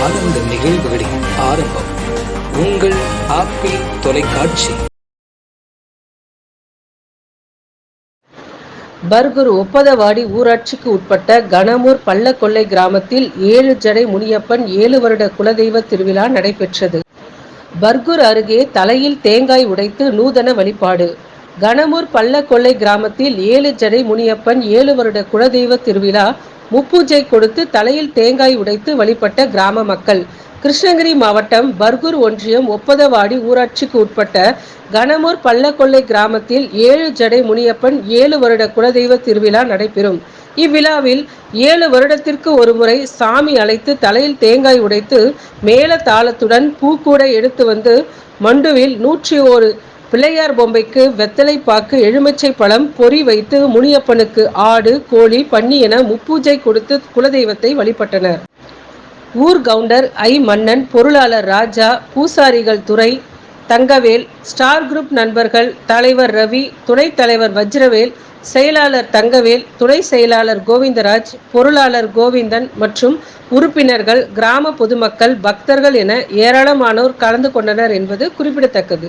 ஆனந்த நிகழ்வுகளின் ஆரம்பம். உங்கள் ஆப்பிள் தொலைக்காட்சி. பர்கூர் ஒப்பதவாடி ஊராட்சிக்கு உட்பட்ட கனமூர் பள்ளக்கொள்ளை கிராமத்தில் ஏழு ஜடை முனியப்பன் ஏழு வருட குலதெய்வ திருவிழா நடைபெற்றது. பர்கூர் அருகே தலையில் தேங்காய் உடைத்து நூதன வழிபாடு. கனமூர் பள்ளக்கொள்ளை கிராமத்தில் ஏழு ஜடை முனியப்பன் ஏழு வருட குலதெய்வ திருவிழா முப்பூஜை கொடுத்து தலையில் தேங்காய் உடைத்து வழிபட்ட கிராம மக்கள். கிருஷ்ணகிரி மாவட்டம் பர்கூர் ஒன்றியம் ஒப்பதவாடி ஊராட்சிக்கு உட்பட்ட கனமூர் பள்ளக்கொல்லை கிராமத்தில் ஏழு ஜடை முனியப்பன் ஏழு வருட குலதெய்வ திருவிழா நடைபெறும். இவ்விழாவில் ஏழு வருடத்திற்கு ஒருமுறை சாமி அழைத்து தலையில் தேங்காய் உடைத்து மேல தாளத்துடன் பூக்கூடை எடுத்து வந்து மண்டுவில் நூற்றி ஒரு பிள்ளையார் பொம்மைக்கு வெத்தலை பாக்கு எலுமிச்சை பழம் பொறி வைத்து முனியப்பனுக்கு ஆடு கோழி பன்னி என முப்பூஜை கொடுத்து குலதெய்வத்தை வழிபட்டனர். ஊர் கவுண்டர் ஐ. மன்னன் பொருளாளர் ராஜா பூசாரிகள் துறை தங்கவேல் ஸ்டார் குரூப் நண்பர்கள் தலைவர் ரவி துணைத் தலைவர் வஜ்ரவேல் செயலாளர் தங்கவேல் துணை செயலாளர் கோவிந்தராஜ் பொருளாளர் கோவிந்தன் மற்றும் உறுப்பினர்கள் கிராம பொதுமக்கள் பக்தர்கள் என ஏராளமானோர் கலந்து கொண்டனர் என்பது குறிப்பிடத்தக்கது.